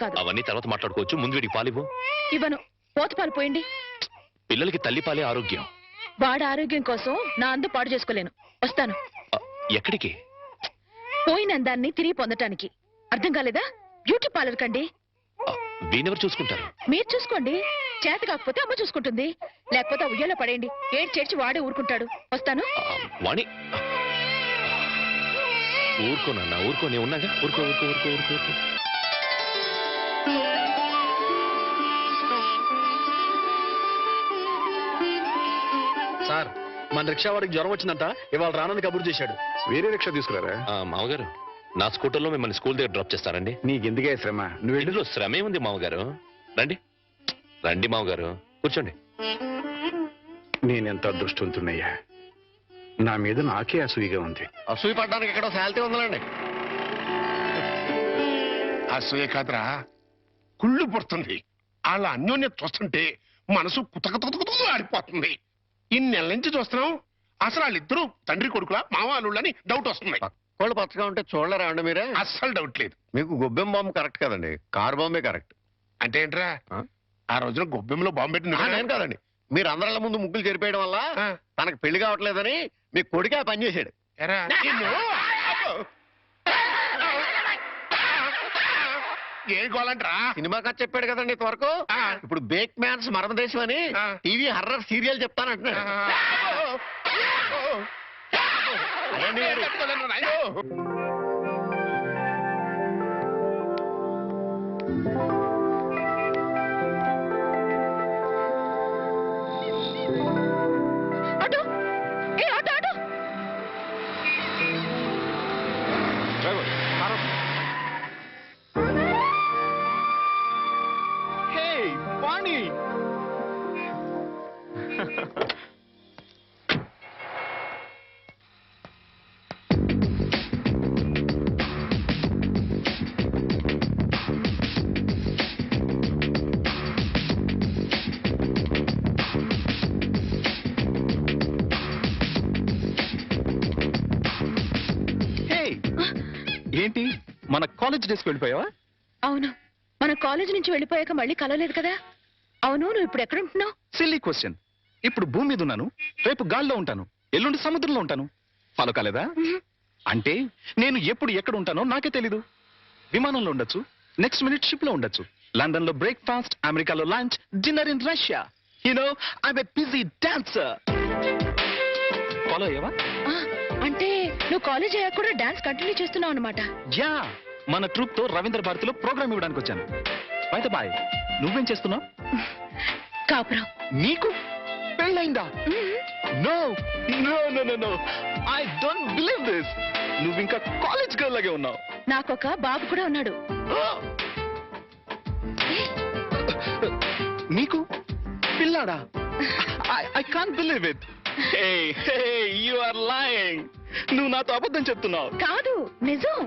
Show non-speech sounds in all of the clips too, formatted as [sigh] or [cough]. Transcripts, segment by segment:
కాదు. అవన్నీ తర్వాత మాట్లాడుకోవచ్చు. ముందు వీడికి పాలివ్వు. ఇవ్వను. పోతపాలు పోయండి. పిల్లలకి తల్లి పాలే ఆరోగ్యం. వాడి ఆరోగ్యం కోసం నా అందు పాడు చేసుకోలేను. వస్తాను. ఎక్కడికి? పోయిన అందాన్ని తిరిగి పొందటానికి. అర్థం కాలేదా? బ్యూటీ పార్లర్ కండి. ఆ, వీణెవరు చూసుకుంటారు? మీరు చూసుకోండి. చేత కాకపోతే అమ్మ చూసుకుంటుంది. లేకపోతే ఆ ఉయ్యాలో పడేయండి. ఏడు చేర్చి వాడే ఊరుకుంటాడు. వస్తాను. ఆ, వాణి. ఊరుకో నాన్న ఊరుకో. నేను ఉన్నాగా? ఊరుకో ఊరుకో ఊరుకో ఊరుకో ఊరుకో. సార్ మన రిక్షా వాడికి జ్వరం వచ్చిందంట ఇవాళ రానని కబురు చేశాడు. వేరే రిక్షా తీసుకురారా? ఆ, మామగారు నా స్కూటర్లో మిమ్మల్ని స్కూల్ దగ్గర డ్రాప్ చేస్తారండి. నీకెందుకే శ్రమ? నువ్వు వెళ్ళు. శ్రమే ఉంది మామగారు. రండి. రండి మామగారు. కూర్చోండి. నేనెంత అదృష్టవంతున్నయ్యా నా మీద నాకే అసూయగా ఉంది. అసూయ పడ్డానికి ఎక్కడో శాలిటీ ఉందండి అసూయ కాదురా. కుళ్ళు పుడుతుంది. వాళ్ళ అన్యోన్యత చూస్తుంటే మనసు కుతకతుకుతుకుతూ ఆడిపోతుంది ఇన్ని నెలల నుంచి చూస్తున్నాం అసలు వాళ్ళిద్దరూ తండ్రి కొడుకులా మావాళ్ళని డౌట్ వస్తుంది. కోళ్ళు పచ్చగా ఉంటే చూడలేరా అండి మీరే? అస్సలు డౌట్ లేదు. మీకు గొబ్బెం బాంబు కరెక్ట్ కదండి. కార్ బాంబే కరెక్ట్ అంటే ఏంట్రా? ఆ? రోజున గొబ్బెంలో బాంబు పెట్టింది నువ్వేనా? నేను కాదండి. మీరు అందరిళ్ళ ముందు ముగ్గులు చెరిపేయడం వల్ల. తనకు పెళ్ళి కావట్లేదని మీ కొడుకే ఆ [laughs] ఏ గోలంట్రా సినిమా కథ చెప్పాడు కదండి ఇంతవరకు ఆ. ఇప్పుడు బేక్ మ్యాన్స్ మరణదేశం అని ఆ. టీవీ హర్రర్ సీరియల్ చెప్తానంటున్నాడు అదేంటి మరి? కాలేజ్ డేస్కి వెళ్ళిపోయావా? అవును. మన కాలేజ్ నుంచి వెళ్ళిపోయాక మళ్ళీ కలవలేదు కదా. అవును నువ్వు ఇప్పుడు ఎక్కడ ఉంటున్నావు? సిల్లీ క్వశ్చన్ ఇప్పుడు భూమి మీద ఉన్నాను. రేపు గాల్లో ఉంటాను. ఎల్లుండి సముద్రంలో ఉంటాను. ఫాలో కాలేదా? అంటే నేను ఎప్పుడు ఎక్కడ ఉంటానో నాకే తెలీదు. విమానంలో ఉండొచ్చు. నెక్స్ట్ మినిట్ షిప్లో ఉండొచ్చు లండన్లో బ్రేక్ఫాస్ట్ అమెరికాలో lunch dinner in Russia you know a busy dancer follow అయ్యావా? అంటే నువ్వు కాలేజ్ అయ్యాక కూడా డాన్స్ కంటిన్యూ చేస్తున్నావు అనమాట యా మన ట్రూప్తో రవీంద్ర భారతిలో ప్రోగ్రామ్ ఇవ్వడానికి వచ్చాను. బయట బాయ్ నువ్వేం చేస్తున్నావు? కాపురం. నీకు పెళ్ళైందా. No no no no no I don't believe this నువ్వు ఇంకా కాలేజ్ గర్ల్ లాగే ఉన్నావు. నాకొక బాబు కూడా ఉన్నాడు. నీకు పిల్లాడా? I can't believe it you are lying నువ్వు నాతో అబద్ధం చెప్తున్నావు. కాదు నిజం.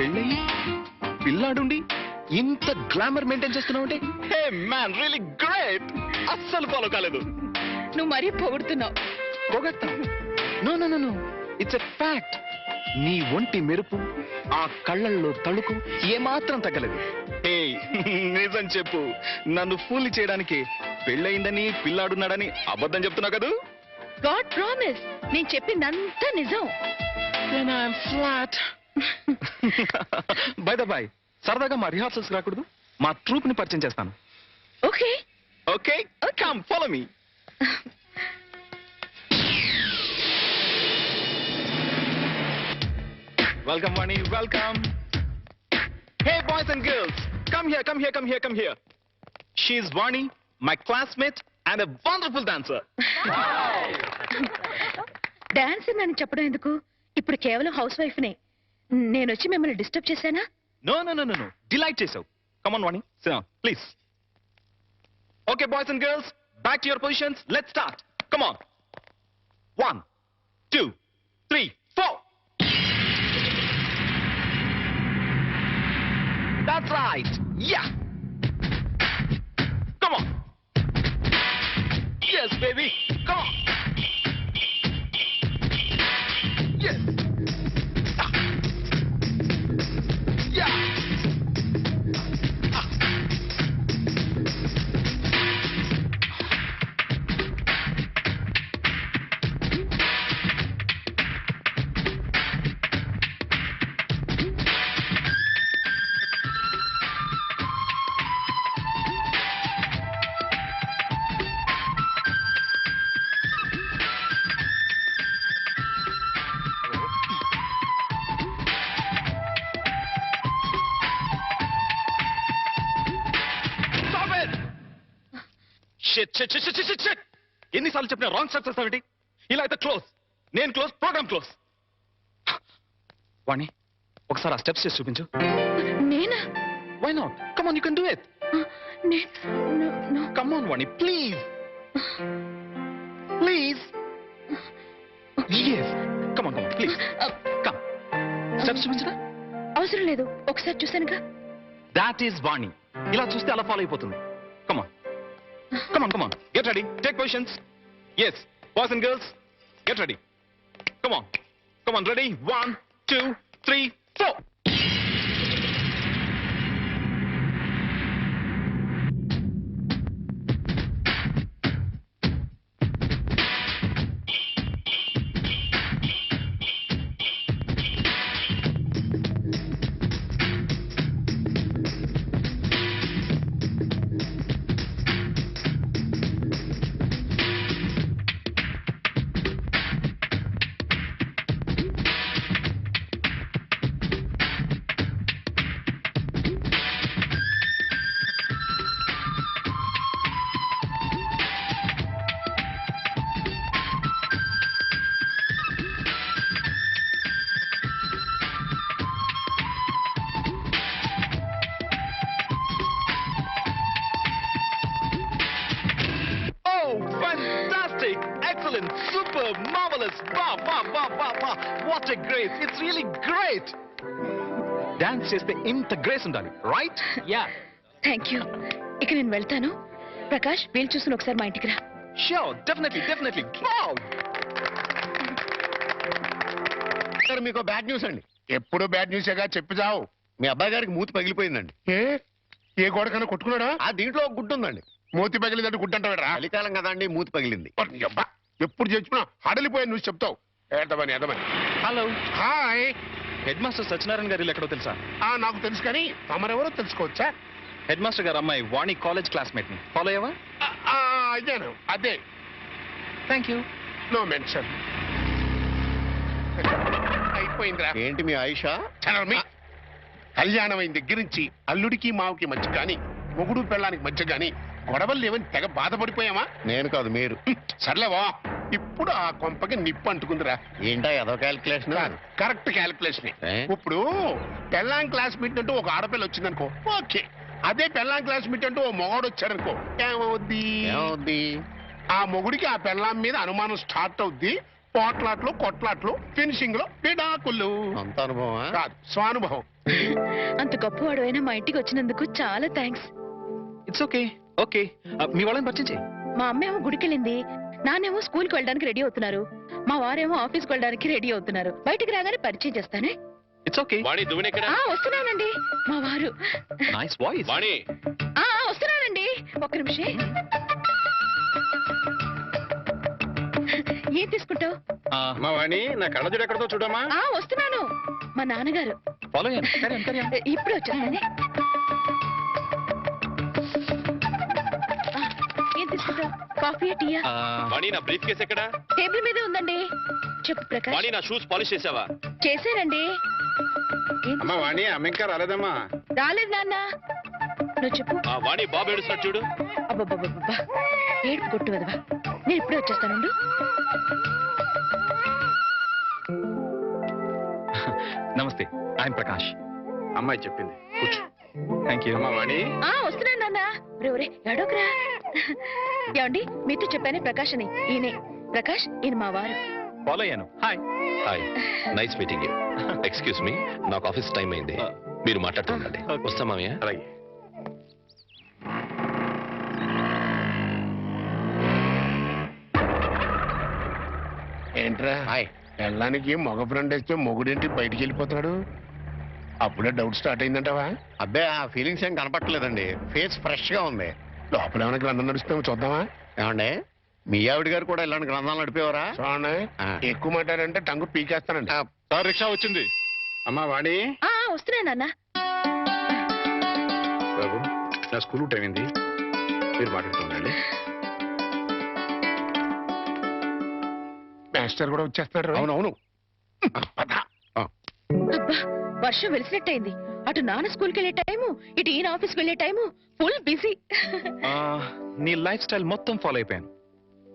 పెళ్ళి? పిల్లాడుండి? ఇంత గ్లామర్ మెయింటైన్ చేస్తున్నావు అంటే హే మ్యాన్ రియలీ గ్రేట్! అస్సలు ఫాలో కాలేదు. నువ్వు మరీ పొగుడుతున్నావు. పొగట్టా no no no it's a fact నీ ఒంటి మెరుపు ఆ కళ్ళల్లో తళుకు ఏమాత్రం తగ్గలేదు. ఏ నిజం చెప్పు. నన్ను ఫూల్ చేయడానికి పెళ్ళయిందని పిల్లాడున్నాడని అబద్ధం చెప్తున్నావు కదూ? God promise. నేను చెప్పిందంతా నిజం. ఫ్లాట్ బై ద బాయ్ సరదాగా మా రిహార్సల్స్ రాకూడదు మా ట్రూప్ని పరిచయం చేస్తాను okay okay come follow me Welcome, Vani. Welcome. Hey, boys and girls. Come here, come here, come here, come here. She's Vani, my classmate, and a wonderful dancer. Dance అని చెప్పడం ఎందుకు ఇప్పుడు కేవలం హౌస్ వైఫ్ నే నేను వచ్చి మిమ్మల్ని disturb చేశానా No, no, no, no, no. Delight yourself. Come on, Vani. Sit down, please. Okay, boys and girls, back to your positions. Let's start. Come on. One, two, three, four. That's right. Yeah. Come on. Yes, baby. Come on. ఎన్నిసార్లు చెప్పిన wrong steps వస్తావేంటి ఇలా అయితే close నేను close programme close వాణి ఒకసారి ఆ steps చేసి చూపించు. నేనా? Why not come on you can do it. Come on Vani please please yes come on come on please come steps చూపించరా? అవసరం లేదు. ఒకసారి చూశానుగా. That is Vani. ఇలా చూస్తే అలా ఫాలో అయిపోతుంది. Come on, come on. Get ready. Take positions. Yes. Boys and girls, get ready. Come on. Come on, ready? One, two, three, four. Excellent! Super! Marvelous! Wow, wow, wow, wow, wow! What a grace! It's really great! Dance చేస్తే ఇంత grace ఉండాలి right yeah thank you ఇక నేను వెళ్తాను. ప్రకాష్ వీలు చూసుకుని ఒకసారి మా ఇంటికి రా. Sure definitely definitely wow sir మీకు బ్యాడ్ న్యూస్ అండి. ఎప్పుడు బ్యాడ్ న్యూసేగా చెప్పి చావు. మీ అబ్బాయి గారికి మూతి పగిలిపోయిందండి. ఏ? ఏ గోడకన్నా కొట్టుకున్నాడా? ఆ దీంట్లో ఒక గుడ్డు ఉందండి మూతి పగిలిదంటే గుడ్డంటావేరా చలికాలం కదా అండి మూతి పగిలింది. అబ్బా, ఎప్పుడు చచ్చినా హడలిపోయి నువ్వు చెప్తావు. ఏదమని ఏదమని hello. Hi. Head master Satyanarayana garu ఇల్లు ఎక్కడో తెలుసా? ఆ నాకు తెలుసు కానీ తమరెవరో తెలుసుకోవచ్చా? హెడ్ మాస్టర్ గారు అమ్మాయి వాణి కాలేజ్ క్లాస్మేట్ని ఫాలో అయ్యావా? అదేను అదే. Thank you. No mention. అయిపోయిందిరా. ఏంటి మీ ఆయిషా? చనర్మి కళ్యాణం అయిన దగ్గర నుంచి అల్లుడికి మావుకి మధ్య గాని మొగుడు పెళ్ళానికి మధ్య గాని గొడవలు లేవని తెగ బాధపడిపోయామా? నేను కాదు మీరు. సర్లేవా ఇప్పుడు ఆ కొంపకి నిప్పు అంటుకుందిరా. ఏంటా ఏదో క్యాల్కులేషన్ కాదు కరెక్ట్ క్యాలిక్యులేషన్? ఇప్పుడు పెళ్ళాం క్లాస్ మీట్ అంటూ ఒక ఆడపిల్ల వచ్చిందనుకో. ఓకే. అదే పెళ్ళాం క్లాస్ మీట్ అంటూ ఓ మొగాడు వచ్చాడనుకో ఏమవుద్ది? ఏమవుద్ది? ఆ మొగుడికి ఆ పెళ్ళాం మీద అనుమానం స్టార్ట్ అవుద్ది. పోట్లాట్లు కొట్లాట్లు ఫినిషింగ్లో పిడాకులు. అంత అనుభవమా? కాదు స్వానుభవం. అంత గొప్పవాడు అయినా మా ఇంటికి వచ్చినందుకు చాలా థ్యాంక్స్ ఇట్స్ ఓకే ఓకే మీ వాళ్ళని పరిచయం చేయి. మా అమ్మేమో గుడికెళ్ళింది. నాన్నేమో స్కూల్కి వెళ్ళడానికి రెడీ అవుతున్నారు. మా వారేమో ఆఫీస్కి వెళ్ళడానికి రెడీ అవుతున్నారు. బయటికి రాగానే పరిచయం చేస్తానే? ఇట్స్ ఓకే వాణి దువ్వెనెక్కడ? ఆ వస్తున్నానండి. మా వారు. Nice voice Vani. ఆ ఆ, వస్తున్నానండి. ఒక్క నిమిషం. ఏం తీసుకుంటావు? మా వాణి నా కళ్ళజోడు ఎక్కడతో చూడమ్మా. ఆ వస్తున్నాను. మా నాన్నగారు. ఫాలో అయ్యాను కరియాం కరియాం ఇప్పుడు వచ్చేస్తానే? కాఫీ టీయా? వాణి నా బ్రీఫ్ కేస్ ఎక్కడ? టేబుల్ మీదే ఉందండి. చెప్పు ప్రకాష్. వాణి నా షూస్ పాలిష్ చేసావా? చేశానండి అమ్మా వాణి అమ్మ ఇంకా రాలేదమ్మా. రాలేదు నాన్న. నువ్వు చెప్పు. ఆ వాణి బాబు ఏడుస్తున్నాడు చూడు. అబ్బబ్బబ్బబ్బా ఏడుపు కొట్టు వదవా. నేను ఇప్పుడే వచ్చేస్తానుండు నమస్తే ఐఎమ్ ప్రకాష్. అమ్మాయి చెప్పింది. కూర్చో. థ్యాంక్ యూ అమ్మా వాణి. ఆ వస్తున్నాను నాన్న. ఒరే ఒరే ఎడోకరా ఏమండి? మీతో చెప్పానే ప్రకాష్ అని. ఈయనే. ప్రకాష్ ఈయన మా వారు. ఫాలో అయ్యాను hi. Hi. Nice meeting you. Excuse me నాకు ఆఫీస్ టైం అయింది. మీరు మాట్లాడుతూ ఉండండి. వస్తా మామయ్య. అలాగే. ఏంట్రా? హాయ్. పెళ్ళానికి మగ ఫ్రెండ్ వేస్తే మొగుడేంటి బయటికి వెళ్ళిపోతున్నాడు అప్పుడే డౌట్ స్టార్ట్ అయిందంటావా? అబ్బే ఆ ఫీలింగ్స్ ఏం కనపట్టలేదండి ఫేస్ ఫ్రెష్గా ఉంది. లోపల ఏమైనా గ్రంథం నడుస్తామో చూద్దామా? ఏమండి? మీ ఆవిడ గారు కూడా ఇలాంటి గ్రంథాలు నడిపేవారా? చూడండి ఆ. ఎక్కువ మాట్లాడంటే టంగు పీకేస్తానండి. సార్ రిక్షా వచ్చింది. అమ్మా వాణి. ఆ ఆ, వస్తున్నాను నాన్న. బాబు నా స్కూల్ టైం అయింది. మీరు మాట్లాడుతుండండి మాస్టర్ కూడా వచ్చేస్తున్నాడు. అవునవును. అబ్బా వర్షం వెలిసినట్టయింది. అటు నాన్న స్కూల్కి వెళ్ళే టైము ఇటు ఈయన ఆఫీస్కి వెళ్ళే టైము ఫుల్ బిజీ. ఆ, నీ లైఫ్ స్టైల్ మొత్తం ఫాలో అయిపోయాను.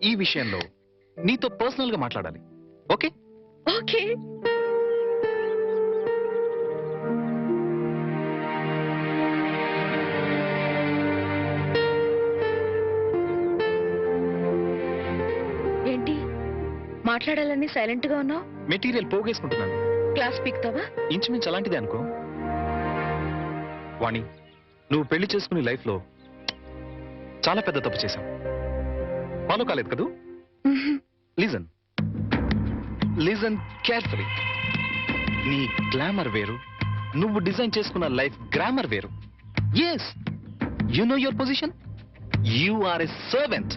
ఈ విషయంలో నీతో పర్సనల్గా మాట్లాడాలి. ఓకే? ఓకే. ఏంటి? మాట్లాడాలని సైలెంట్గా ఉన్నావు? మెటీరియల్ పోగేసుకుంటున్నాను. క్లాస్ పీక్తావా? ఇంచుమించు అలాంటిదే అనుకో. వాణి నువ్వు పెళ్ళి చేసుకుని లైఫ్లో చాలా పెద్ద తప్పు చేశావు. ఫాలో కాలేదు కదూ? లీజన్. Listen carefully. నీ గ్లామర్ వేరు నువ్వు డిజైన్ చేసుకున్న లైఫ్ గ్రామర్ వేరు. Yes you know your position you are a servant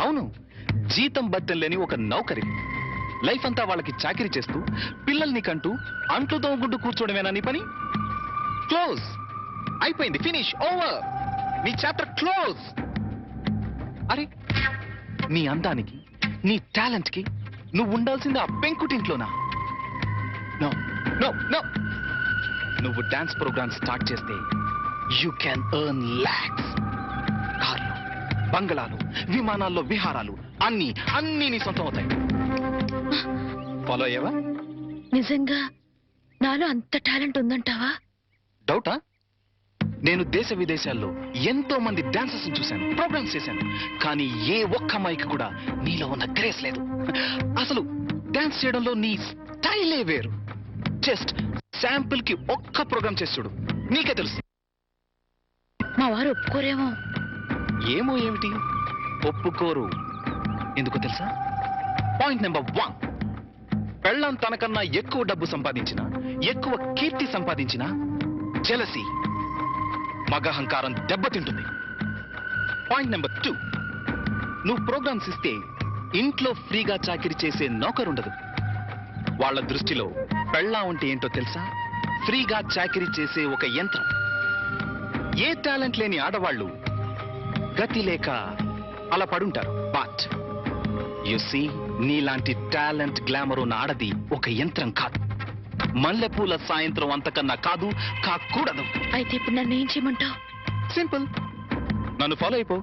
అవును జీతం బట్టం లేని ఒక నౌకరి. లైఫ్ అంతా వాళ్ళకి చాకరీ చేస్తూ పిల్లల్ని కంటూ అంట్లు తోగుంటూ కూర్చోవడమేనా నీ పని? క్లోజ్ అయిపోయింది ఫినిష్ ఓవర్ నీ చాప్టర్ క్లోజ్ అరే నీ అందానికి నీ టాలెంట్కి నువ్వు ఉండాల్సింది ఆ పెంకుటింట్లోనా? నో నో నో నువ్వు డాన్స్ ప్రోగ్రామ్ స్టార్ట్ చేస్తే యూ క్యాన్ ఎర్న్ లాక్స్ కార్లు బంగళాలు విమానాల్లో విహారాలు అన్ని అన్ని నీ సొంతం అవుతాయి. ఫాలో అయ్యావా? నిజంగా నాలో అంత టాలెంట్ ఉందంటావా? డౌటా నేను దేశ విదేశాల్లో ఎంతో మంది డాన్సర్స్ చూశాను ప్రోగ్రామ్స్ చేశాను. కానీ ఏ ఒక్క అమ్మాయికి కూడా నీలో ఉన్న గ్రేస్ లేదు. అసలు డాన్స్ చేయడంలో నీ స్టైలే వేరు. జస్ట్ శాంపుల్కి ఒక్క ప్రోగ్రామ్ చేసి చూడు. నీకే తెలుసు. మా వారు ఒప్పుకోరేమో. ఏమో ఏమిటి? ఒప్పుకోరు. ఎందుకో తెలుసా? Point number one. పెళ్ళం తనకన్నా ఎక్కువ డబ్బు సంపాదించిన ఎక్కువ కీర్తి సంపాదించిన జలసి. మగహంకారం దెబ్బతింటుంది పాయింట్ నెంబర్ టూ నువ్వు ప్రోగ్రామ్స్ ఇస్తే ఇంట్లో ఫ్రీగా చాకిరి చేసే నౌకరుండదు వాళ్ళ దృష్టిలో పెళ్ళా ఉంటే ఏంటో తెలుసా? ఫ్రీగా చాకిరి చేసే ఒక యంత్రం. ఏ టాలెంట్ లేని ఆడవాళ్ళు గతి లేక అలా పడుంటారు బట్ యు సీ నీలాంటి టాలెంట్ గ్లామర్ ఉన్న ఆడది ఒక యంత్రం కాదు. మల్లెపూల సాయంత్రం అంతకన్నా కాదు కాకూడదు. అయితే ఇప్పుడు నన్ను ఏం చేయమంటావు? సింపుల్. నన్ను ఫాలో అయిపో.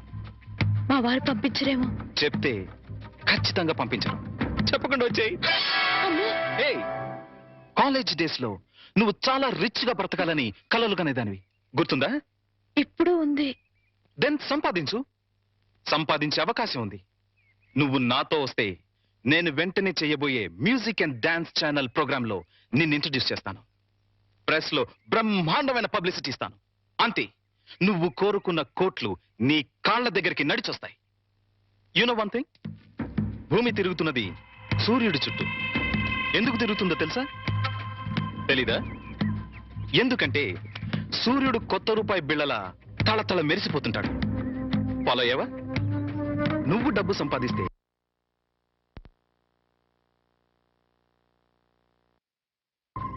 మా వారు పంపించరేమో. చెప్తే ఖచ్చితంగా పంపించను. చెప్పకుండా వచ్చేయి. కాలేజ్ డేస్లో నువ్వు చాలా రిచ్గా బ్రతకాలని కలలు కనేదానివి. గుర్తుందా? ఇప్పుడు ఉంది. దెన్ సంపాదించు. సంపాదించే అవకాశం ఉంది. నువ్వు నాతో వస్తే నేను వెంటనే చేయబోయే మ్యూజిక్ అండ్ డాన్స్ ఛానల్ ప్రోగ్రామ్లో నిన్ను ఇంట్రడ్యూస్ చేస్తాను. ప్రెస్లో బ్రహ్మాండమైన పబ్లిసిటీ ఇస్తాను. అంతే నువ్వు కోరుకున్న కోట్లు నీ కాళ్ళ దగ్గరికి నడిచొస్తాయి. యూనో వన్ థింగ్ భూమి తిరుగుతున్నది సూర్యుడి చుట్టూ. ఎందుకు తిరుగుతుందో తెలుసా? తెలీదా? ఎందుకంటే సూర్యుడు కొత్త రూపాయి బిళ్ళల తళతళ మెరిసిపోతుంటాడు. ఫాలో అయ్యావా? నువ్వు డబ్బు సంపాదిస్తే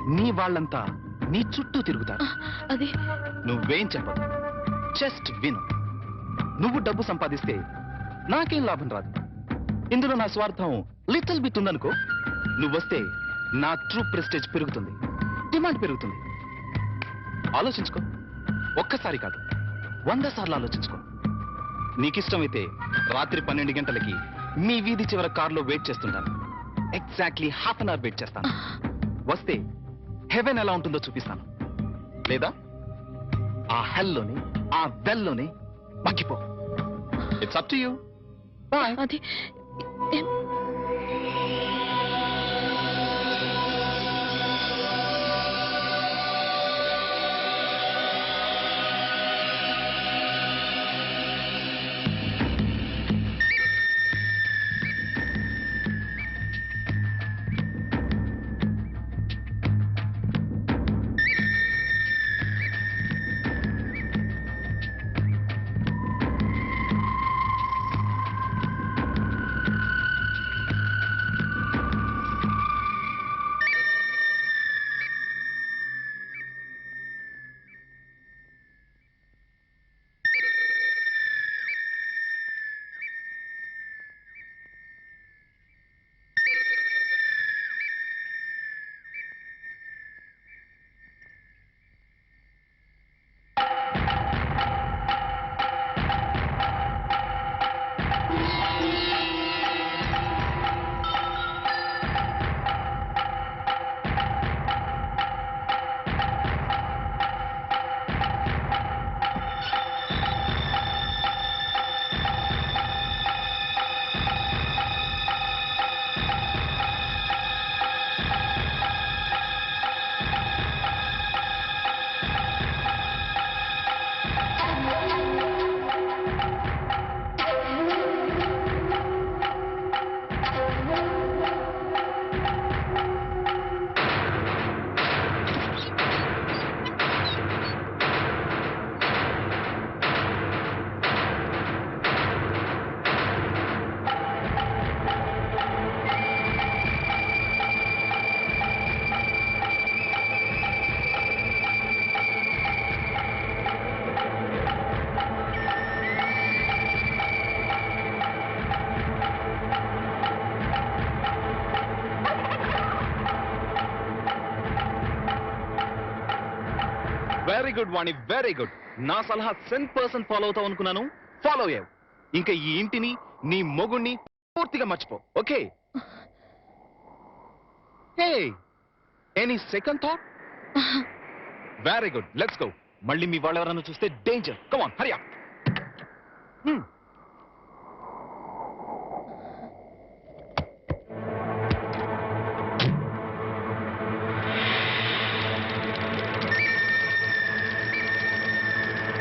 నీ వాళ్ళంతా నీ చుట్టూ తిరుగుతారు. అది? నువ్వేం చెప్పదు. జస్ట్ విను. నువ్వు డబ్బు సంపాదిస్తే నాకేం లాభం రాదు. ఇందులో నా స్వార్థం లిటిల్ బిట్ ఉందనుకో నువ్వొస్తే నా ట్రూ ప్రెస్టేజ్ పెరుగుతుంది. డిమాండ్ పెరుగుతుంది. ఆలోచించుకో. ఒక్కసారి కాదు వంద సార్లు ఆలోచించుకో. నీకిష్టమైతే రాత్రి పన్నెండు గంటలకి మీ వీధి చివర కారులో వెయిట్ చేస్తుంటాను. Exactly half an hour wait చేస్తాను. వస్తే హెవెన్ ఎలా ఉంటుందో చూపిస్తాను. లేదా? ఆ హెల్లోనే ఆ వెల్లోనే మగ్గిపో. It's up to you boy అది very good Vani very good. నా సలహా సెన్ పర్సన్ ఫాలో అవుతావు అనుకున్నాను. ఫాలో అయ్యావు. ఇంకా ఈ ఇంటిని నీ మొగుణ్ణి పూర్తిగా మర్చిపో okay? Hey any second thought very good let's go మళ్ళీ మీ వాళ్ళు ఎవరైనా చూస్తే డేంజర్ కమాన్ హరియా